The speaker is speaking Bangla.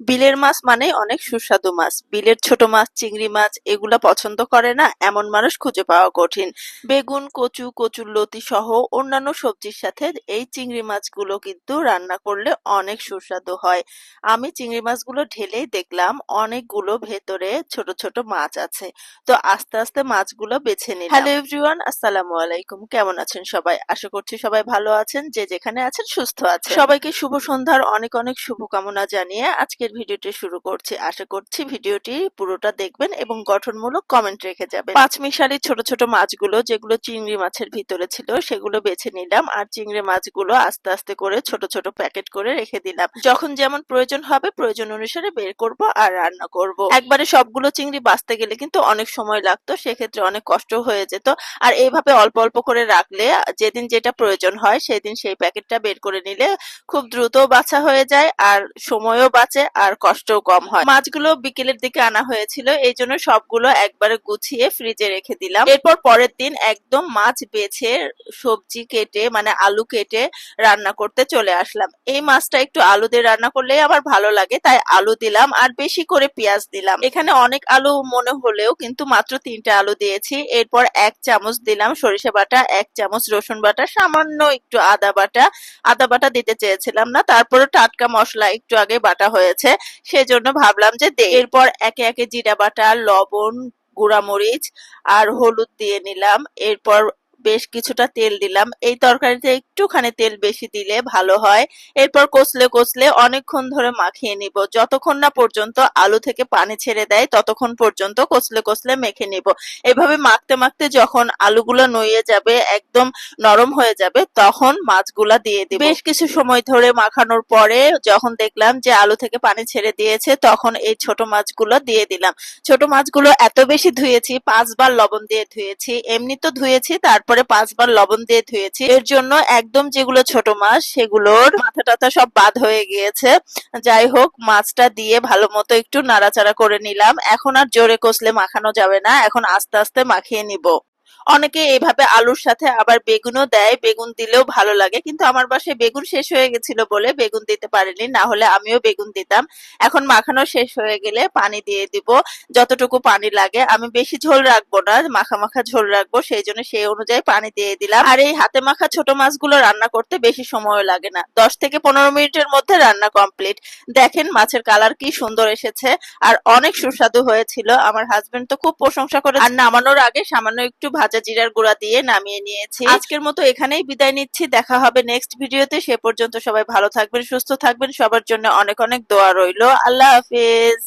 বিলের মাছ মানে অনেক সুস্বাদু মাছ। বিলের ছোট মাছ চিংড়ি মাছ এগুলা পছন্দ করে না এমন মানুষ খুঁজে পাওয়া কঠিন। বেগুন কচু কচুর লতি সহ অন্যান্য সবজির সাথে এই চিংড়ি মাছগুলো কিন্তু রান্না করলে অনেক সুস্বাদু হয়। আমি চিংড়ি মাছগুলো ঢেলেই দেখলাম অনেকগুলো ভেতরে ছোট ছোট মাছ আছে। তো আস্তে আস্তে মাছগুলো বেছে নিলাম। হ্যালো এভরিওয়ান আসসালামু আলাইকুম। কেমন আছেন সবাই? আশা করছি সবাই ভালো আছেন যে যেখানে আছেন সুস্থ আছেন। সবাইকে শুভ সন্ধ্যার অনেক অনেক শুভকামনা জানিয়ে আজকের ভিডিওটি শুরু করছি। আশা করছি ভিডিওটি পুরোটা দেখবেন এবং গঠনমূলক কমেন্ট রেখে যাবেন। পাঁচ মিশালি ছোট ছোট মাছগুলো, যেগুলো চিংড়ি মাছের ভিতরে ছিল, সেগুলো বেছে নিলাম আর চিংড়ি মাছগুলো আস্তে আস্তে করে ছোট ছোট প্যাকেট করে রেখে দিলাম। যখন যেমন প্রয়োজন হবে, প্রয়োজন অনুসারে বের করব আর রান্না করব। একবারে সবগুলো চিংড়ি বাঁচতে গেলে কিন্তু অনেক সময় লাগতো, সেক্ষেত্রে অনেক কষ্ট হয়ে যেত। আর এইভাবে অল্প অল্প করে রাখলে, যেদিন যেটা প্রয়োজন হয়, সেদিন সেই প্যাকেটটা বের করে নিলে খুব দ্রুত বাছা হয়ে যায় আর সময়ও বাঁচে আর কষ্টও কম হয়। মাছগুলো বিকেলের দিকে আনা হয়েছিল, এই জন্য সবগুলো একবারে গুছিয়ে ফ্রিজে রেখে দিলাম। এরপর পরের দিন একদম মাছ বেছে সবজি কেটে মানে আলু কেটে রান্না করতে চলে আসলাম। এই মাছটা একটু আলু দিয়ে রান্না করলেই আমার ভালো লাগে, তাই আলু দিলাম আর বেশি করে পেঁয়াজ দিলাম। এখানে অনেক আলু মনে হলেও কিন্তু মাত্র তিনটে আলু দিয়েছি। এরপর এক চামচ দিলাম সরিষা বাটা, এক চামচ রসুন বাটা, সামান্য একটু আদা বাটা। আদা বাটা দিতে চেয়েছিলাম না তারপরে টাটকা মশলা একটু আগে বাটা হয়েছে। সেজন্য ভাবলাম যে এরপর একে একে জিরা বাটা, লবণ, গুঁড়ামরিচ আর হলুদ দিয়ে নিলাম। এরপর বেশ কিছুটা তেল দিলাম। এই তরকারিতে একটুখানি তেল বেশি দিলে ভালো হয়। এরপর কষলে কষলে অনেকক্ষণ ধরে মাখিয়ে নিব। যতক্ষণ না পর্যন্ত আলু থেকে পানি ছেড়ে দেয়, ততক্ষণ পর্যন্ত কষলে কষলে মেখে নিব। এভাবে মাখতে মাখতে যখন আলুগুলো নইয়ে যাবে, একদম নরম হয়ে যাবে, তখন মাছগুলা দিয়ে দিব। বেশ কিছু সময় ধরে মাখানোর পরে যখন দেখলাম যে আলু থেকে পানি ছেড়ে দিয়েছে, তখন এই ছোট মাছগুলো দিয়ে দিলাম। ছোট মাছগুলো এত বেশি ধুয়েছি, পাঁচবার লবণ দিয়ে ধুয়েছি। এমনি তো ধুয়েছি, তারপরে পাঁচবার লবণ দিয়ে ধুয়েছি। এর জন্য একদম যেগুলো ছোট মাছ, সেগুলোর মাথা টাথা সব বাদ হয়ে গিয়েছে। যাই হোক, মাছটা দিয়ে ভালো মতো একটু নাড়াচাড়া করে নিলাম। এখন আর জোরে কষলে মাখানো যাবে না। এখন আস্তে আস্তে মাখিয়ে নিব। অনেকে এভাবে আলুর সাথে আবার বেগুনও দেয়, বেগুন দিলেও ভালো লাগে। কিন্তু আমার বাসায় বেগুন শেষ হয়ে গেছিল বলে বেগুন দিতে পারিনি, না হলে আমিও বেগুন দিতাম। এখন মাখানো শেষ হয়ে গেলে পানি দিয়ে দিব, যতটুকু পানি লাগে। আমি বেশি ঝোল রাখব না, মাখা মাখা ঝোল রাখব, সেই জন্য সেই অনুযায়ী পানি দিয়ে দিলাম। আর এই হাতে মাখা ছোট মাছগুলো রান্না করতে বেশি সময় লাগে না। দশ থেকে পনেরো মিনিটের মধ্যে রান্না কমপ্লিট। দেখেন মাছের কালার কি সুন্দর এসেছে। আর অনেক সুস্বাদু হয়েছিল। আমার হাজবেন্ড তো খুব প্রশংসা করে আর নামানোর আগে সামান্য একটু ভাজা জিরার গুঁড়া দিয়ে নামিয়ে নিয়েছি। আজকের মতো এখানেই বিদায় নিচ্ছি। দেখা হবে নেক্সট ভিডিওতে। সে পর্যন্ত সবাই ভালো থাকবেন, সুস্থ থাকবেন। সবার জন্য অনেক অনেক দোয়া রইল। আল্লাহ হাফিজ।